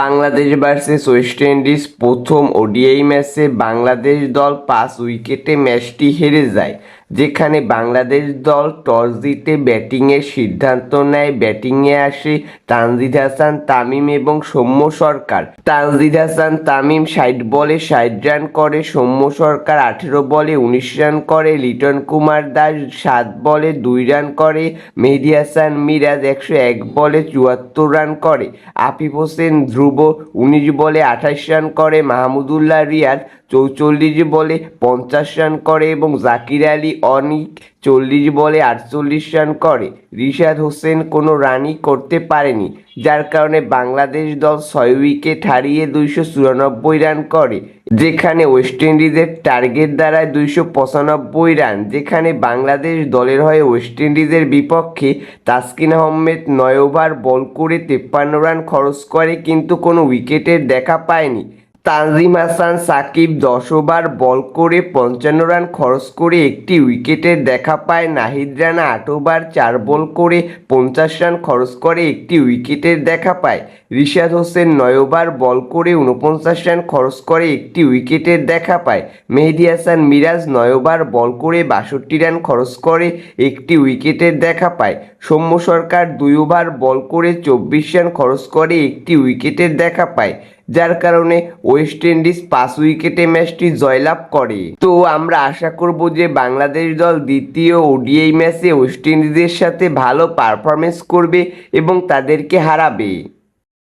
Bangladesh versus West Indies প্রথম ODI ম্যাচে বাংলাদেশ দল পাঁচ উইকেটে ম্যাচটি হেরে যায়। যেখানে বাংলাদেশ দল টস জিতে ব্যাটিংয়ের সিদ্ধান্ত নেয়। ব্যাটিংয়ে আসে তানজিদ হাসান, তামিম এবং সৌম্য সরকার। তানজিদ হাসান, তামিম ষাট বলে ষাট রান করে, সৌম্য সরকার আঠেরো বলে উনিশ রান করে, লিটন কুমার দাস সাত বলে দুই রান করে, মেহেদি হাসান মিরাজ একশো এক বলে চুয়াত্তর রান করে। আফিফ হোসেন ধ্রুব উনিশ বলে আঠাশ রান করে, মাহমুদুল্লাহ রিয়াদ চৌচল্লিশ বলে পঞ্চাশ রান করে এবং জাকির আলী অনিক চল্লিশ বলে আটচল্লিশ রান করে। রিশাদ হোসেন কোনো রানই করতে পারেনি, যার কারণে বাংলাদেশ দল ছয় উইকেট হারিয়ে দুইশো চুরানব্বই রান করে, যেখানে ওয়েস্ট ইন্ডিজের টার্গেট দ্বারায় দুইশো পঁচানব্বই রান, যেখানে বাংলাদেশ দলের হয়ে ওয়েস্ট ইন্ডিজের বিপক্ষে তাসকিন আহমেদ নয় ওভার বল করে তেপ্পান্ন রান খরচ করে, কিন্তু কোনো উইকেটের দেখা পায়নি। তানজিম হাসান, সাকিব দশ ওভার বল করে পঞ্চান্ন রান খরচ করে একটি উইকেটের দেখা পায় নাহিদ রানা, আট ওভার, চার বল করে পঞ্চাশ রান খরচ করে একটি উইকেটের দেখা পায়। রিশাদ হোসেন নয় ওভার, বল করে উনপঞ্চাশ রান খরচ করে একটি উইকেটের দেখা পায়। মেহেদি হাসান মিরাজ নয় ওভার, বল করে বাষট্টি রান খরচ করে একটি উইকেটের দেখা পায়। সৌম্য সরকার দুই ওভার, বল করে চব্বিশ রান খরচ করে একটি উইকেটের দেখা পায়। যার কারণে ওয়েস্ট ইন্ডিজ পাঁচ উইকেটে ম্যাচটি জয়লাভ করে। তো আমরা আশা করব যে বাংলাদেশ দল দ্বিতীয় ওডিআই ম্যাচে ওয়েস্ট ইন্ডিজের সাথে ভালো পারফরমেন্স করবে এবং তাদেরকে হারাবে।